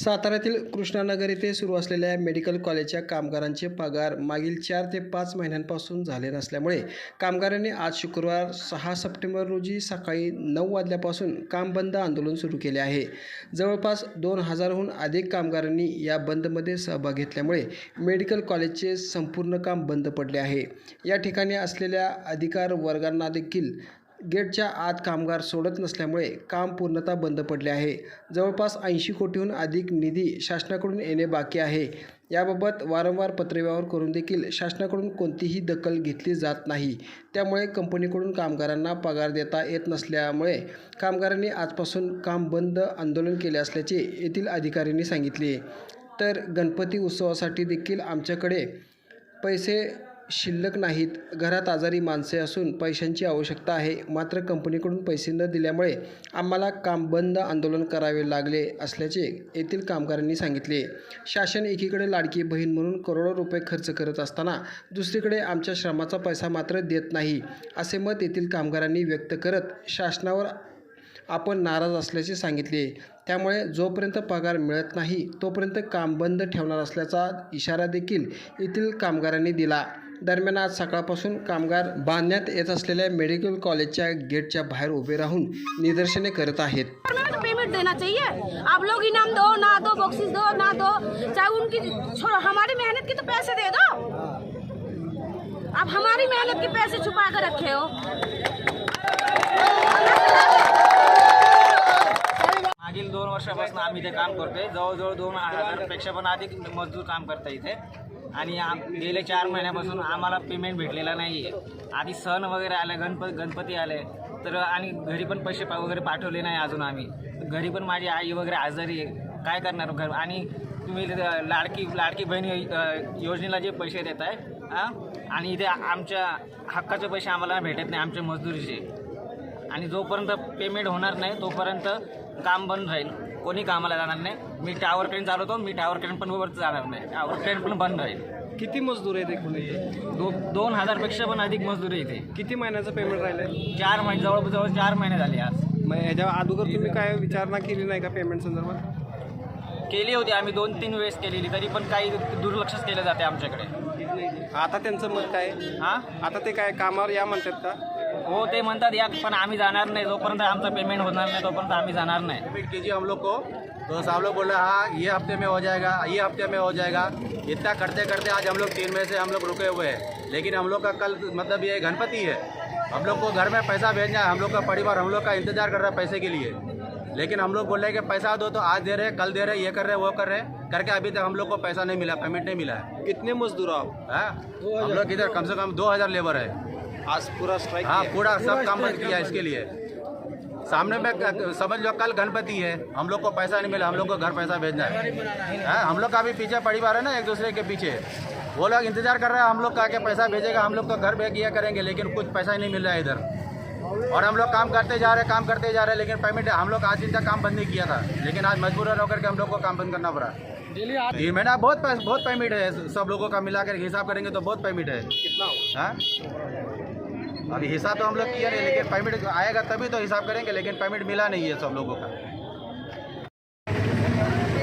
साताऱ्यातील कृष्णानगर येथे सुरू असलेल्या मेडिकल कॉलेजच्या कामगारांचे पगार मागील चार ते पाच महिन्यांपासून झाले नसल्यामुळे कामगारांनी आज शुक्रवार सहा सप्टेंबर रोजी सकाळी नऊ वाजल्यापासून काम बंद आंदोलन सुरू केले आहे. जवळपास दोन हजारहून अधिक कामगारांनी या बंदमध्ये सहभाग घेतल्यामुळे मेडिकल कॉलेजचे संपूर्ण काम बंद पडले आहे. या ठिकाणी असलेल्या अधिकार वर्गांना देखील गेटच्या आत कामगार सोडत नसल्यामुळे काम पूर्णतः बंद पडले आहे. जवळपास ऐंशी कोटीहून अधिक निधी शासनाकडून येणे बाकी आहे. याबाबत वारंवार पत्रव्यवहार करून देखील शासनाकडून कोणतीही दखल घेतली जात नाही. त्यामुळे कंपनीकडून कामगारांना पगार देता येत नसल्यामुळे कामगारांनी आजपासून काम बंद आंदोलन केले असल्याचे येथील अधिकाऱ्यांनी सांगितले. तर गणपती उत्सवासाठी देखील आमच्याकडे पैसे शिल्लक नाहीत. घरात आजारी माणसे असून पैशांची आवश्यकता आहे. मात्र कंपनीकडून पैसे न दिल्यामुळे आम्हाला काम बंद आंदोलन करावे लागले असल्याचे येथील कामगारांनी सांगितले. शासन एकीकडे लाडकी बहीण म्हणून करोडो रुपये खर्च करत असताना दुसरीकडे आमच्या श्रमाचा पैसा मात्र देत नाही असे मत येथील कामगारांनी व्यक्त करत शासनावर आपण नाराज असल्याचे सांगितले. त्यामुळे जोपर्यंत पगार मिळत नाही तोपर्यंत काम बंद ठेवणार असल्याचा इशारा देखील येथील कामगारांनी दिला. दरम्यान आज सकाळपासून कामगार बांधण्यात येत असलेल्या मेडिकल कॉलेजच्या गेटच्या बाहेर उभे राहून निदर्शने करत आहेत. पेमेंट देना चाहिए। आप लोग इनाम दो ना दो बॉक्सेस दो ना दो। चाहे उनकी छोड़ो हमारी मेहनत के तो पैसे दे दो। आप हमारी मेहनत के पैसे छुपा कर रखे हो। मागील दोन वर्षापासून आम्ही ते काम करतोय. जवळजवळ दोन हजारपेक्षा पण अधिक मजदूर काम करता इथे. आणि आम गेल्या चार महिन्यापासून आम्हाला पेमेंट भेटलेला नाही आहे आधी सण वगैरे आले गणपत गणपती आले तर आणि घरी पण पैसे पा वगैरे पाठवले नाही अजून आम्ही. घरी पण माझी आई वगैरे आजारी आहे. काय करणार घर आणि तुम्ही लाडकी लाडकी बहीण योजनेला जे पैसे देत आहे हां? आणि इथे आमच्या हक्काचे पैसे आम्हाला भेटत नाही आमच्या मजदुरीचे. आणि जोपर्यंत पेमेंट होणार नाही तोपर्यंत काम बंद राहील. कोणी कामाला जाणार नाही. मी टावर ट्रेन चालवतो मी टावर ट्रेन पण वर जाणार नाही. टावर ट्रेन पण बंद राहील. किती मजदूर आहेत एकूण इथे? दो दोन हजारपेक्षा पण अधिक मजदूर आहे इथे. किती महिन्याचं पेमेंट राहिलं चार महिने जवळजवळ चार महिने झाले आज. मग ह्याच्या अगोदर तुम्ही काय विचारणा केली नाही का पेमेंट संदर्भात? केली होती आम्ही दोन तीन वेळेस केलेली तरी पण काही दुर्लक्षच केलं जाते आमच्याकडे. आता त्यांचं मत काय? हां? आता ते काय कामावर या म्हणतात का? हो ते म्हणतात या पण आम्ही जाणार नाही जोपर्यंत आमचं पेमेंट होणार नाही तोपर्यंत आम्ही जाणार नाही पेमेंट कीजिए हम लोग को तो साहब लोग बोल रहे हाँ ये हफ़्ते में हो जाएगा ये हफ़्ते में हो जाएगा इतना करते करते आज हम लोग तीन महीने से हम लोग रुके हुए हैं लेकिन हम लोग का कल मतलब ये गणपति है हम लोग को घर में पैसा भेजना है हम लोग का परिवार हम लोग का इंतज़ार कर रहा है पैसे के लिए लेकिन हम लोग बोल रहे हैं कि पैसा दो तो आज दे रहे कल दे रहे ये कर रहे वो कर रहे हैं करके अभी तक हम लोग को पैसा नहीं मिला पेमेंट नहीं मिला है कितने मजदूर आप हाँ? हम लोग इधर कम से कम दो हज़ार लेबर है आज पूरा स्ट्राइक हाँ पूरा सब काम बंद किया इसके लिए। सामने में समझ लो कल गणपति है हम लोग को पैसा नहीं मिला हम लोग को घर पैसा भेजना है। हाँ, हम लोग का भी पीछे परिवार है ना एक दूसरे के पीछे। वो लोग इंतज़ार कर रहे हैं हम लोग का के पैसा भेजेगा हम लोग तो घर भेज किया करेंगे लेकिन कुछ पैसा ही नहीं मिल रहा है इधर। और हम लोग काम करते जा रहे हैं काम करते जा रहे हैं लेकिन पेमेंट हम लोग आज दिन तक काम बंद नहीं किया था। लेकिन आज मजबूरन होकर के हम लोग को काम बंद करना पड़ा। तीन महीना बहुत पैस- बहुत पेमेंट है सब लोगों का मिला कर हिसाब करेंगे तो बहुत पेमेंट है। कितना हो हाँ? अभी हिसाब तो हम लोग किया नहीं लेकिन पेमेंट आएगा तभी तो हिसाब करेंगे लेकिन पेमेंट मिला नहीं है सब लोगों का।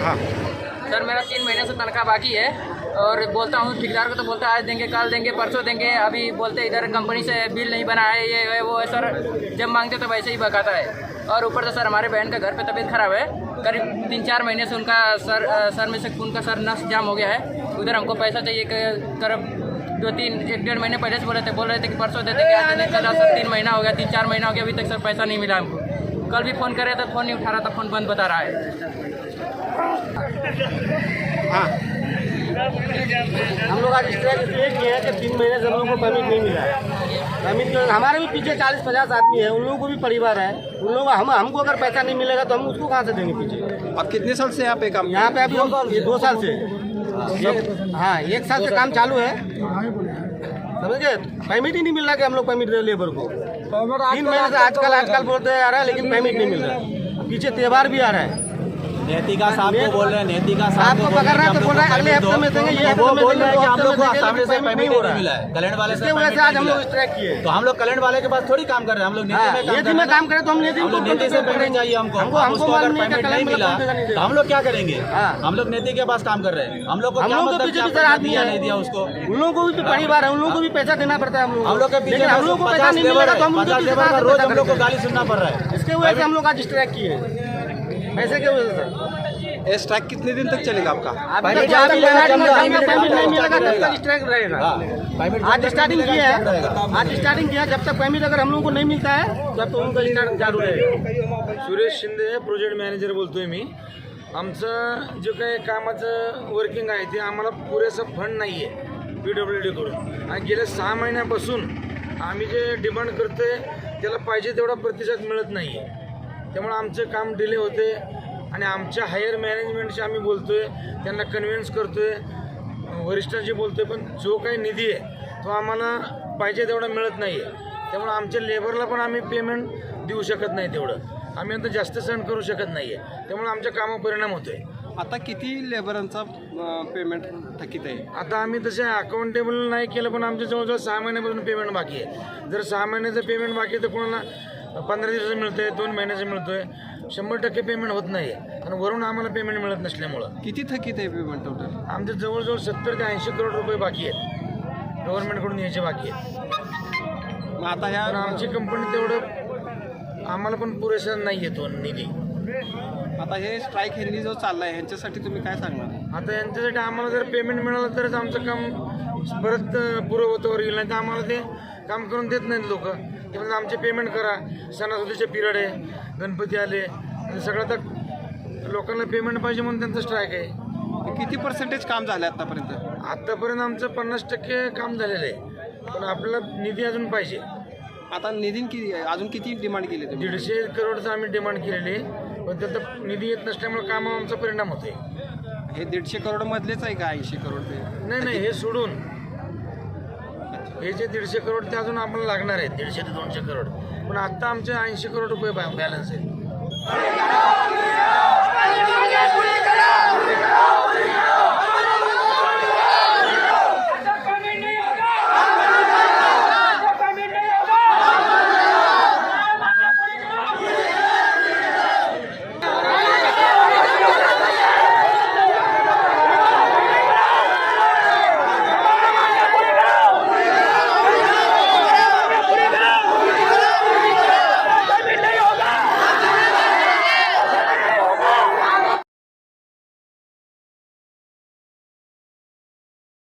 हाँ। सर मेरा तीन महीने से तनख्वाह बाकी है और बोलता हूँ ठेकेदार को तो बोलता है आज देंगे कल देंगे परसों देंगे अभी बोलते इधर कंपनी से बिल नहीं बना है ये है वो है सर जब मांगते तो वैसे ही बकाता है। और ऊपर से सर हमारे बहन का घर पे तबीयत खराब है करीब तीन चार महीने से उनका सर सर में से खून का सर नस जाम हो गया है उधर हमको पैसा चाहिए करीब दो तीन एक डेढ़ महीने पहले से बोल रहे थे बोल रहे थे कि परसों दे देंगे आज देंगे कल सर तीन महीना हो गया तीन चार महीना हो गया अभी तक सर पैसा नहीं मिला हमको। कल भी फ़ोन करे तो फ़ोन नहीं उठा रहा था फ़ोन बंद बता रहा है। हम लोग आज स्ट्राइक इसलिए किए हैं कि तीन महीने से हम लोग को पेमेंट नहीं मिला है। पेमेंट के हमारे भी पीछे चालीस पचास आदमी है उन लोगों को भी परिवार है। उन लोगों हम हमको अगर पैसा नहीं मिलेगा तो हम उसको कहाँ से देंगे पीछे? अब कितने साल से यहाँ पे काम यहाँ पे अभी दो साल से। एक- हाँ एक साल से काम चालू है। समझ? पेमिट पेमेंट ही नहीं मिल रहा कि हम लोग पेमिट दे लेबर को। तीन महीने से आजकल आजकल बोलते आ रहा है लेकिन पेमिट नहीं मिल रहा है। पीछे त्यौहार भी आ रहा है। नेतिका साहब को बोल रहे हैं नेतिका साहब को पकड़ रहा है तो बोल रहा है अगले हफ़्ते में देंगे ये तो वो बोल रहे हैं कि हम लोग को सामने से पेमेंट हो रहा है। मिला है। वाले से वजह से आज हम लोग स्ट्राइक किए तो हम लोग कलेक्ट वाले के पास थोड़ी काम कर रहे हैं हम लोग हाँ, नीति में ये काम कर में रहे काम करें तो हम नीति लोग नीति से पेमेंट चाहिए हमको। हमको अगर पेमेंट नहीं मिला तो हम लोग क्या करेंगे? हाँ। हम लोग नीति के पास काम कर रहे हैं। हम लोग को क्या लोग मतलब तो क्या आदमी दिया है। नहीं दिया उसको? उन लोगों को भी परिवार है उन लोगों को भी पैसा देना पड़ता है हम लोग हम लोग के पीछे हम लोग को पैसा नहीं मिलेगा तो का रोज हम लोग को गाली सुनना पड़ रहा है। इसके वजह से हम लोग आज स्ट्राइक किए पैसे के वजह से ये स्ट्राइक कितने दिन तक चलेगा आपका? तक जब अभी तक पेमेंट नहीं मिलेगा तब। तक स्ट्राइक रहेगा। हाँ, आज स्टार्टिंग किया। है आज स्टार्टिंग किया जब तक पेमेंट अगर हम लोग को नहीं मिलता है तब तो उनका स्टार्ट चालू रहेगा। सुरेश शिंदे प्रोजेक्ट मॅनेजर बोलतोय मी. आमचं जे काही कामाचं वर्किंग आहे ते आम्हाला पुरेसं फंड नाही आहे पी डब्ल्यू डीकडून आणि गेल्या सहा महिन्यापासून आम्ही जे डिमांड करतोय त्याला पाहिजे तेवढा प्रतिसाद मिळत नाही आहे त्यामुळे आमचं काम डिले होते आणि आमच्या हायर मॅनेजमेंटशी आम्ही बोलतोय त्यांना कन्व्हिन्स करतोय वरिष्ठांशी बोलतोय पण जो काही निधी आहे तो आम्हाला पाहिजे तेवढा मिळत नाही आहे त्यामुळे आमच्या लेबरला पण आम्ही पेमेंट देऊ शकत नाही तेवढं. आम्ही आता जास्त सहन करू शकत नाही आहे त्यामुळे आमच्या कामावर परिणाम होतोय. आता किती लेबरांचा पेमेंट थकीत आहे? आता आम्ही तसे अकाउंटेबल नाही केलं पण आमच्या जवळजवळ सहा महिन्यापासून पेमेंट बाकी आहे. जर सहा महिन्याचं पेमेंट बाकी आहे तर कोणाला पंधरा दिवसाचं मिळतंय दोन महिन्याचं मिळतोय. शंभर टक्के पेमेंट होत नाही आहे आणि वरून आम्हाला पेमेंट मिळत नसल्यामुळं. किती थकीत आहे पेमेंट टोटल आमचे जवळजवळ सत्तर ते ऐंशी करोड रुपये बाकी आहेत. गव्हर्नमेंटकडून यायचे बाकी आहेत. मग आता ह्या पण आमची कंपनी तेवढं आम्हाला पण पुरेसा नाही येतो निधी. आता हे स्ट्राईक ह्यांनी जो चाललाय ह्यांच्यासाठी तुम्ही काय सांगणार? आता यांच्यासाठी आम्हाला जर पेमेंट मिळालं तरच आमचं काम परत अं, पूर्ववतावर येईल. नाही तर आम्हाला ते काम करून देत नाहीत लोक. ते म्हणजे आमचे पेमेंट करा. सणासुदीचे पिरियड आहे. गणपती आले. सगळं आता लोकांना पेमेंट पाहिजे म्हणून त्यांचं स्ट्राईक आहे. किती पर्सेंटेज काम झालं आतापर्यंत? आत्तापर्यंत आमचं पन्नास टक्के काम झालेलं आहे. पण आपल्याला निधी अजून पाहिजे. आता निधी किती अजून किती डिमांड केली दीडशे करोडचं आम्ही डिमांड केलेली आहे. पण त्याचा निधी येत नसल्यामुळे कामावर आमचा परिणाम होतोय. हे दीडशे करोड मधलेच आहे का ऐंशी करोड नाही नाही हे सोडून. हे जे दीडशे करोड ते अजून आम्हाला लागणार आहेत. दीडशे ते दोनशे करोड. पण आत्ता आमचे ऐंशी करोड रुपये बॅलन्स आहे